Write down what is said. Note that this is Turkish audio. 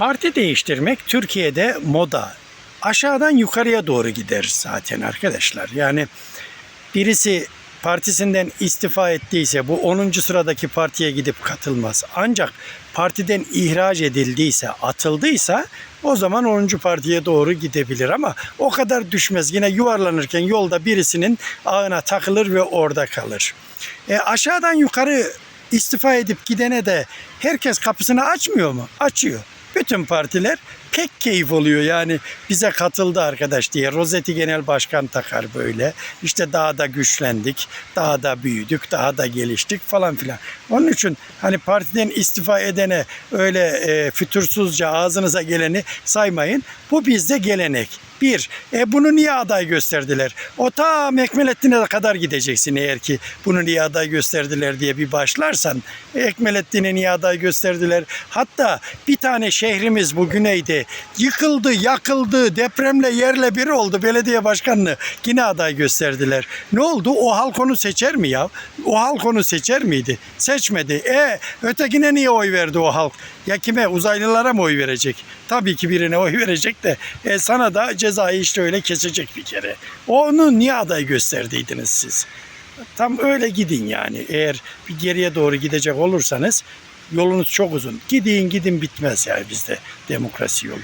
Parti değiştirmek Türkiye'de moda. Aşağıdan yukarıya doğru gider zaten arkadaşlar. Yani birisi partisinden istifa ettiyse bu 10. sıradaki partiye gidip katılmaz. Ancak partiden ihraç edildiyse, atıldıysa o zaman 10. partiye doğru gidebilir ama o kadar düşmez. Yine yuvarlanırken yolda birisinin ağına takılır ve orada kalır. E, aşağıdan yukarı istifa edip gidene de herkes kapısını açmıyor mu? Açıyor. Bütün partiler pek keyif oluyor yani bize katıldı arkadaş diye. Rozeti Genel Başkan takar böyle. İşte daha da güçlendik, daha da büyüdük, daha da geliştik falan filan. Onun için hani partiden istifa edene öyle e, fütursuzca ağzınıza geleni saymayın. Bu bizde gelenek. Bir, e bunu niye aday gösterdiler? O ta Ekmelettin'e kadar gideceksin eğer ki bunu niye aday gösterdiler diye bir başlarsan. Ekmelettin'e niye aday gösterdiler? Hatta bir tane şehrimiz bu güneyde yıkıldı, yakıldı, depremle yerle bir oldu. Belediye başkanını yine aday gösterdiler. Ne oldu? O halk onu seçer mi ya? O halk onu seçer miydi? Seçmedi. E ötekine niye oy verdi o halk? Ya kime? Uzaylılara mı oy verecek? Tabii ki birine oy verecek de e, sana da cezayı işte öyle kesecek bir kere. Onu niye aday gösterdiydiniz siz? Tam öyle gidin yani. Eğer bir geriye doğru gidecek olursanız yolunuz çok uzun. Gidin gidin bitmez yani bizde demokrasi yolu.